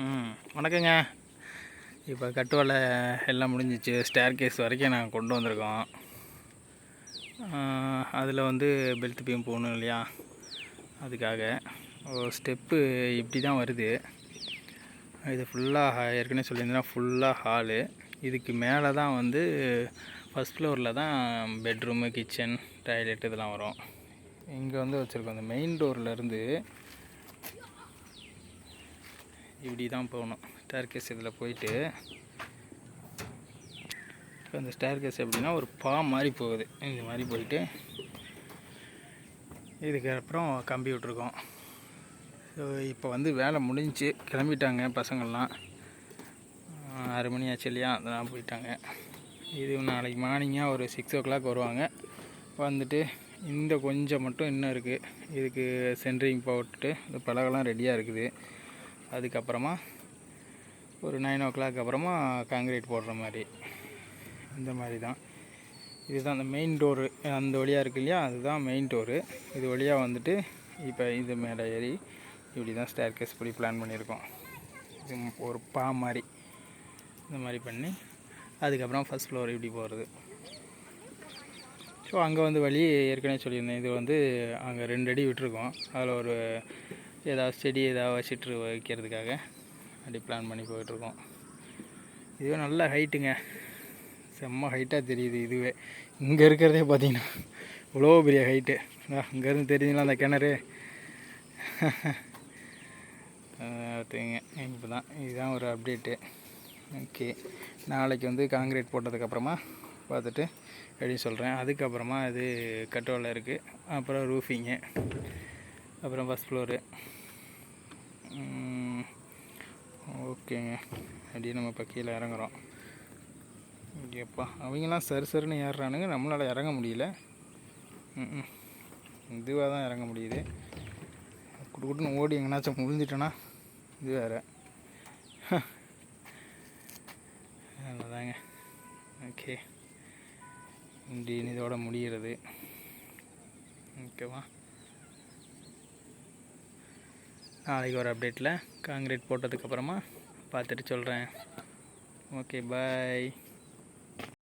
ம் வணக்கங்க. இப்போ கட்டு எல்லாம் முடிஞ்சிச்சு. ஸ்டேர் கேஸ் வரைக்கும் நாங்கள் கொண்டு வந்திருக்கோம். அதில் வந்து பெல்ட் பீம் போகணும் இல்லையா? அதுக்காக. ஒரு ஸ்டெப்பு இப்படி தான் வருது. இது ஃபுல்லாக ஏற்கனவே சொல்லியிருந்தேன்னா ஃபுல்லாக ஹாலு இதுக்கு மேலே தான் வந்து ஃபஸ்ட் ஃப்ளோரில் தான் பெட்ரூமு கிச்சன் டாய்லெட் இதெல்லாம் வரும். இங்கே வந்து வச்சுருக்கோம். அந்த மெயின் டோர்லேருந்து இப்படி தான் போகணும். ஸ்டேர்கேஸ் இதில் போயிட்டு இப்போ அந்த ஸ்டேர்கேஸ் எப்படின்னா ஒரு பா மாதிரி போகுது. இந்த மாதிரி போயிட்டு இதுக்கப்புறம் கம்பி விட்ருக்கோம் ஸோ இப்போ வந்து வேலை முடிஞ்சிச்சு கிளம்பிட்டாங்க பசங்கள்லாம். ஆறு மணி ஆச்சு இல்லையா? அதெல்லாம் போயிட்டாங்க. இது நாளைக்கு மார்னிங்காக ஒரு சிக்ஸ் ஓ கிளாக் வருவாங்க. வந்துட்டு இந்த கொஞ்சம் மட்டும் இன்னும் இருக்குது இதுக்கு சென்ட்ரிங் போட்டுட்டு இந்த பலகெல்லாம் ரெடியாக இருக்குது. அதுக்கப்புறமா ஒரு நைன் ஓ கிளாக் அப்புறமா காங்கிரீட் போடுற மாதிரி. இந்த மாதிரி தான். இதுதான் அந்த மெயின் டோரு அந்த வழியாக இருக்கு இல்லையா? அதுதான் மெயின் டோரு இது வழியாக வந்துட்டு இப்போ இது மேலே ஏறி இப்படி தான் ஸ்டேர் கேஸ் இப்படி பிளான் பண்ணியிருக்கோம். இது ஒரு பா மாதிரி. இந்த மாதிரி பண்ணி அதுக்கப்புறம் ஃபஸ்ட் ஃப்ளோர் இப்படி போகிறது ஸோ அங்கே வந்து வழி ஏற்கனவே சொல்லியிருந்தேன். இது வந்து அங்கே ரெண்டு அடி விட்டுருக்கோம். அதில் ஒரு ஏதாவது செடி ஏதாவது வச்சுட்டு வைக்கிறதுக்காக அப்படி பிளான் பண்ணி போயிட்டுருக்கோம். இதுவே நல்ல ஹைட்டுங்க செம்ம ஹைட்டாக தெரியுது இதுவே. இங்கே இருக்கிறதே பார்த்தீங்கன்னா இவ்வளோ பெரிய ஹைட்டு இங்கேருந்து தெரியுதுங்களா அந்த கிணறு? பார்த்துங்க இப்போ தான் இதுதான் ஒரு அப்டேட்டு ஓகே. நாளைக்கு வந்து காங்கிரீட் போட்டதுக்கப்புறமா பார்த்துட்டு எப்படி சொல்கிறேன் அதுக்கப்புறமா இது கட்டோவில் இருக்குது அப்புறம் ரூஃபிங்கு அப்புறம் ஃபஸ்ட் ஃப்ளோரு ஓகேங்க அப்படியே நம்ம இப்போ கீழே இறங்குறோம். எப்பா அவங்களாம் சரி சரின்னு ஏறுறானுங்க. நம்மளால் இறங்க முடியல. இதுவாக தான் இறங்க முடியுது. குட்டு குட்டுன்னு ஓடி எங்கேனாச்சும் முடிஞ்சிட்டோன்னா இது வேறு. அவ்வளோதாங்க. ஓகே இப்படி இதோட முடிகிறது. ஓகேவா நாளைக்கு ஒரு அப்டேட்டில் காங்கிரீட் போட்டதுக்கப்புறமா பார்த்துட்டு சொல்கிறேன் ஓகே பாய்